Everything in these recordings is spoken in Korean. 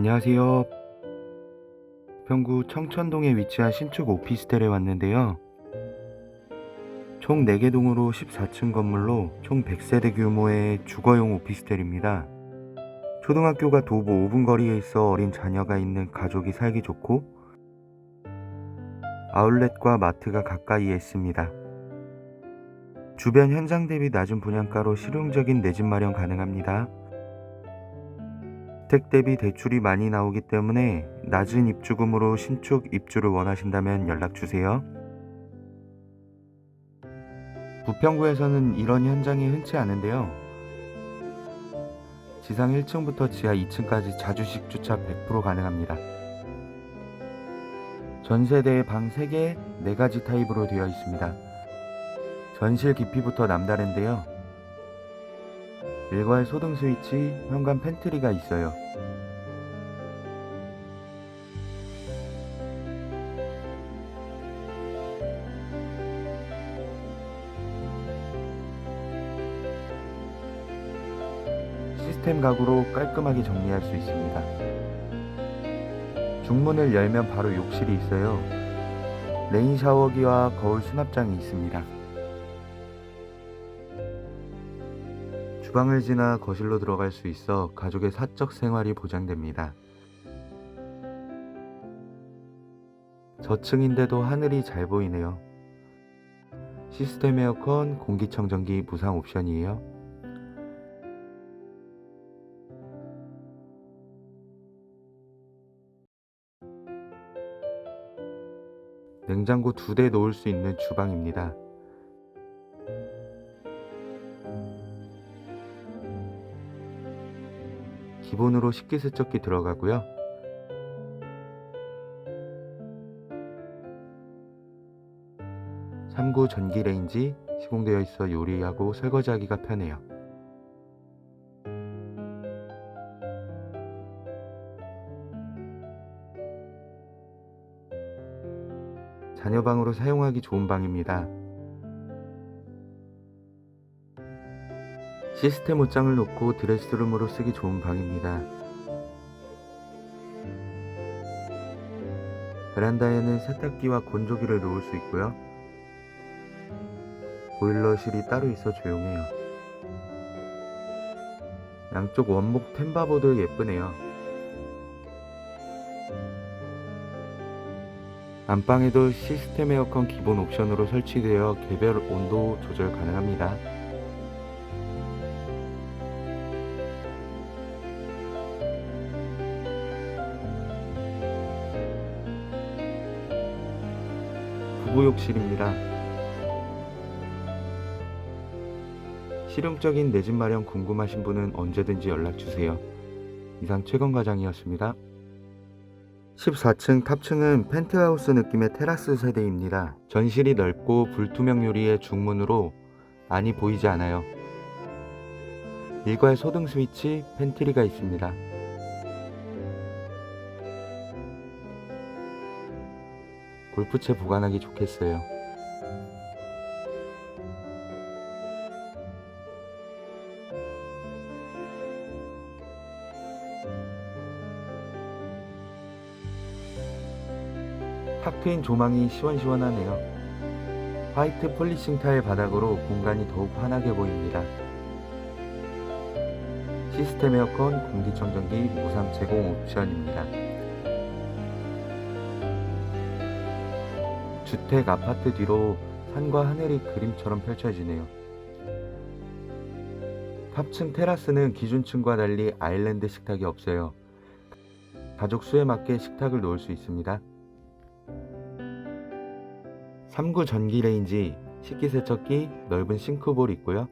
안녕하세요. 평구 청천동에 위치한 신축 오피스텔에 왔는데요. 총 4개 동으로 14층 건물로 총 100세대 규모의 주거용 오피스텔입니다. 초등학교가 도보 5분 거리에 있어 어린 자녀가 있는 가족이 살기 좋고 아울렛과 마트가 가까이에 있습니다. 주변 현장 대비 낮은 분양가로 실용적인 내 집 마련 가능합니다. 주택 대비 대출이 많이 나오기 때문에 낮은 입주금으로 신축 입주를 원하신다면 연락 주세요. 부평구에서는 이런 현장이 흔치 않은데요. 지상 1층부터 지하 2층까지 자주식 주차 100% 가능합니다. 전 세대에 방 3개, 4가지 타입으로 되어 있습니다. 전실 깊이부터 남다른데요. 일괄 소등 스위치, 현관 팬트리가 있어요. 시스템 가구로 깔끔하게 정리할 수 있습니다. 중문을 열면 바로 욕실이 있어요. 레인 샤워기와 거울 수납장이 있습니다. 주방을 지나 거실로 들어갈 수 있어 가족의 사적 생활이 보장됩니다. 저층인데도 하늘이 잘 보이네요. 시스템 에어컨, 공기청정기 무상 옵션이에요. 냉장고 두 대 놓을 수 있는 주방입니다. 기본으로 식기세척기 들어가고요. 삼구 전기레인지 시공되어 있어 요리하고 설거지하기가 편해요. 자녀방으로 사용하기 좋은 방입니다. 시스템 옷장을 놓고 드레스룸으로 쓰기 좋은 방입니다. 베란다에는 세탁기와 건조기를 놓을 수 있고요. 보일러실이 따로 있어 조용해요. 양쪽 원목 템바보드 예쁘네요. 안방에도 시스템 에어컨 기본 옵션으로 설치되어 개별 온도 조절 가능합니다. 부부 욕실입니다. 실용적인 내 집 마련 궁금하신 분은 언제든지 연락 주세요. 이상 최건 과장이었습니다. 14층 탑층은 펜트하우스 느낌의 테라스 세대입니다. 전실이 넓고 불투명 유리의 중문으로 많이 보이지 않아요. 일괄 소등 스위치, 팬트리가 있습니다. 골프채 보관하기 좋겠어요. 탁 트인 조망이 시원시원하네요. 화이트 폴리싱 타일 바닥으로 공간이 더욱 환하게 보입니다. 시스템 에어컨, 공기청정기 무상 제공 옵션입니다. 주택 아파트 뒤로 산과 하늘이 그림처럼 펼쳐지네요. 탑층 테라스는 기준층과 달리 아일랜드 식탁이 없어요. 가족 수에 맞게 식탁을 놓을 수 있습니다. 3구 전기 레인지, 식기세척기, 넓은 싱크볼 있고요.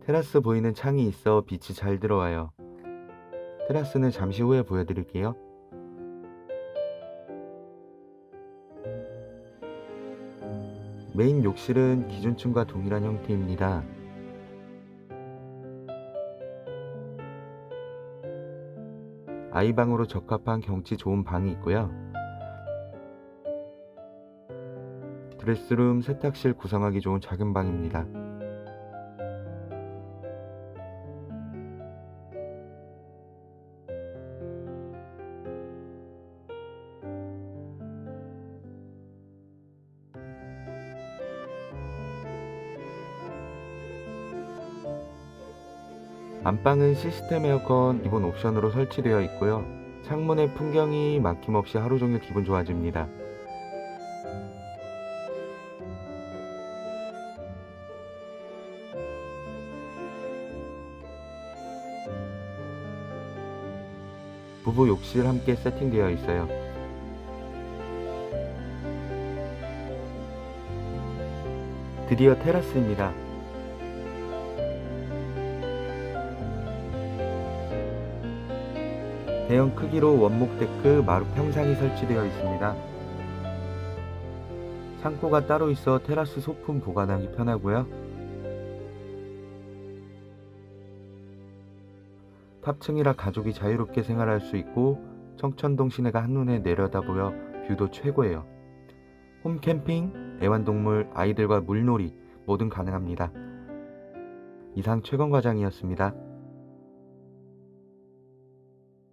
테라스 보이는 창이 있어 빛이 잘 들어와요. 테라스는 잠시 후에 보여드릴게요. 메인 욕실은 기준층과 동일한 형태입니다. 아이방으로 적합한 경치 좋은 방이 있고요. 드레스룸, 세탁실 구성하기 좋은 작은 방입니다. 안방은 시스템 에어컨 기본 옵션으로 설치되어 있고요. 창문의 풍경이 막힘없이 하루 종일 기분 좋아집니다. 부부 욕실 함께 세팅되어 있어요. 드디어 테라스입니다. 대형 크기로 원목 데크 마루 평상이 설치되어 있습니다. 창고가 따로 있어 테라스 소품 보관하기 편하고요. 탑층이라 가족이 자유롭게 생활할 수 있고 청천동 시내가 한눈에 내려다보여 뷰도 최고예요. 홈 캠핑, 애완동물, 아이들과 물놀이 뭐든 가능합니다. 이상 최건 과장이었습니다.